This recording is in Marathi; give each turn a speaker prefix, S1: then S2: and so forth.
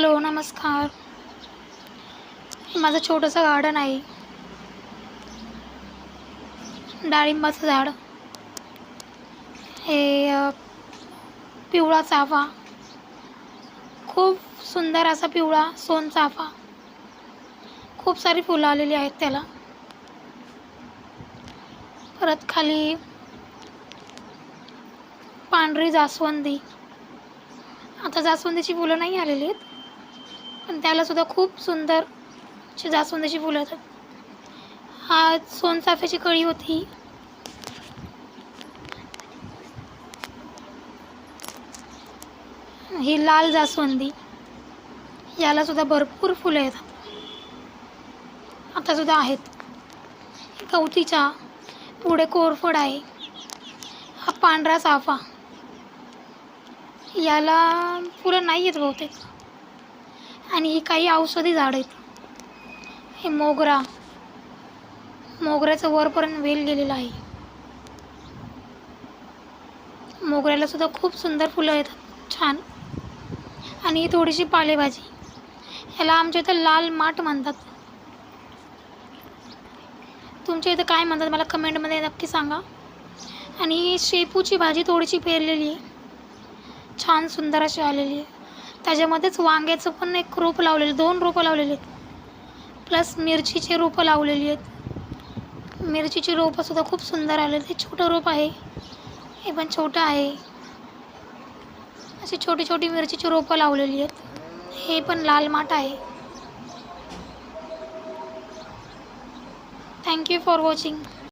S1: हॅलो नमस्कार. माझं छोटंसं गार्डन आहे. डाळिंबाचं झाड. हे पिवळा चाफा. खूप सुंदर असा पिवळा सोनचाफा खूप सारी फुलं आलेली आहेत त्याला. परत खाली पांढरी जास्वंदी. आता जास्वंदीची फुलं नाही आलेली आहेत. पण त्यालासुद्धा खूप सुंदर अशी जास्वंदीची फुलं येतात हा सोनचाफ्याची कळी होती. ही लाल जास्वंदी यालासुद्धा भरपूर फुलं येतात. आतासुद्धा आहेत. गवतीच्या पुढे कोरफड आहे. हा पांढरा चाफा याला फुलं नाही आहेत बहुतेक. आणि ही काही औषधी झाडं आहेत. हे मोगरा. मोगऱ्याचं वरपर्यंत वेल गेलेलं आहे. मोगऱ्याला सुद्धा खूप सुंदर फुलं येतात छान. आणि ही थोडीशी पालेभाजी. याला आमच्या इथं लाल माठ म्हणतात. तुमच्या इथं काय म्हणतात मला कमेंटमध्ये नक्की सांगा. आणि ही शेपूची भाजी थोडीशी पेरलेली आहे. छान सुंदर अशी आलेली आहे. त्याच्यामध्येच वांग्याचं पण एक रोप लावलेलं दोन रोपं लावलेली आहेत. प्लस मिरचीचे रोपं लावलेली आहेत. मिरचीची रोपंसुद्धा खूप सुंदर आले ते छोटं रोप आहे. हे पण छोटं आहे. अशी छोटी छोटी मिरचीची रोपं लावलेली आहेत. हे पण लाल माठ आहे. Thank you for watching